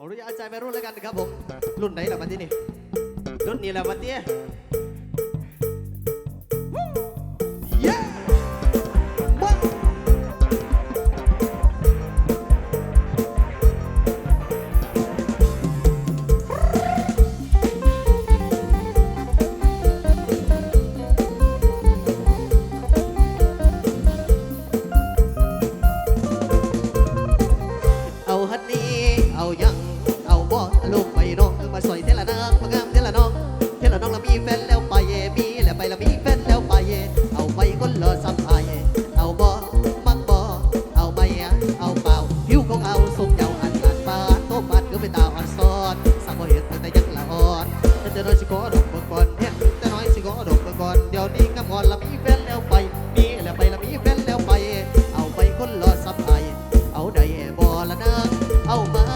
ขออนุญาตใจไปรุ่นแล้วกันนะครับผม รุ่นไหนล่ะมาที่นี่ รุ่นนี้แหละมาเตี้ยเย้าเอาฮันนี่เอายัง ลูกไปน้องมาสอยเทละนางมางามเทละน้องเทละน้องละมีแฟนแล้วไปเยมีแล้วไปละมีแฟนแล้วไปเยเอาไปคนละสัมภายเอาบ่มักบ่เอาไปอเอาเปล่าผิวของเอาทรงเยาวอันอันปานโตปัดก็เป็นตาอ่อนซ้อนสักบ่เห็นแต่ยังละอ่อนแต่จะน้อยสิขอดอกเบิ่งก่อนเห็นแต่น้อยสิขอดอกเบิ่งก่อนเดี๋ยวนี้งามก่อนละมีแฟนแล้วไปมีแล้วไปละมีแฟนแล้วไป เอาไปคนละสัมภายเอาได้บ่ละนางเอามา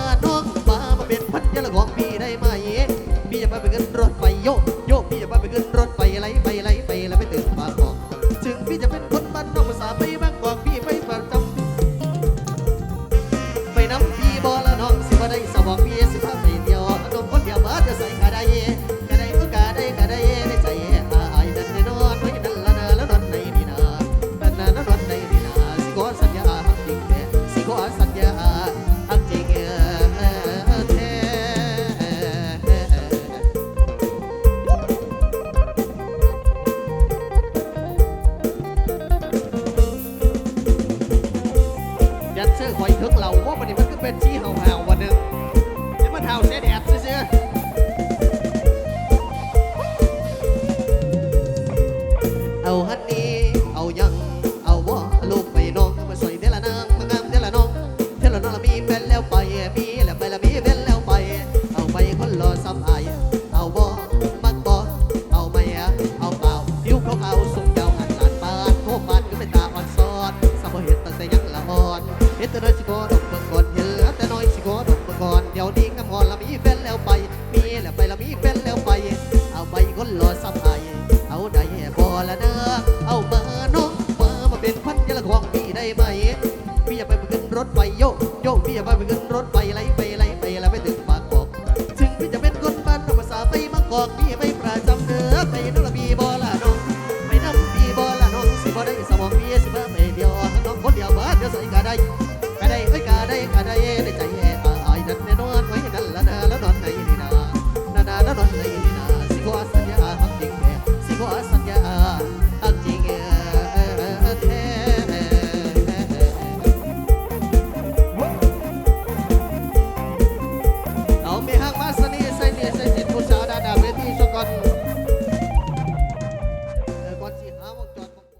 นชี้เห่าเห่าๆวันหนึ่งเดี๋ยวมันเห่าเสียแดดซื้อเอาฮันนี้เอายัง เอาว่าลูกไปน้องมาสวยเดลานางมางามเดลานองเดลานองละมี อละมีแฟนแล้วไป มีแล้วไปละมีแฟนแล้วไป เอาไปคนหล่อสะพายเอาได้พอละเดอเอาเบอร์น้องเบอร์มาเป็นพันยละของพี่ได้ไหมพี่อย่าไปขึ้นรถไปโยกโยกพี่อย่าไปขึ้นรถไปไรไปไรไปแล้วไปถึงปากกอกถึงพี่จะเป็นคนบ้านธรรมศาไปมากอกพี่ไปประจำเดอไปนั่นละพี่บอละน้องไปนั่นพี่บอละน้องสิบอได้สมองพี่สิบ่ไปเดียวน้องคนเดียวเบิดเดียวใส่กะได้กะได้เอ้ยกะได้กะได้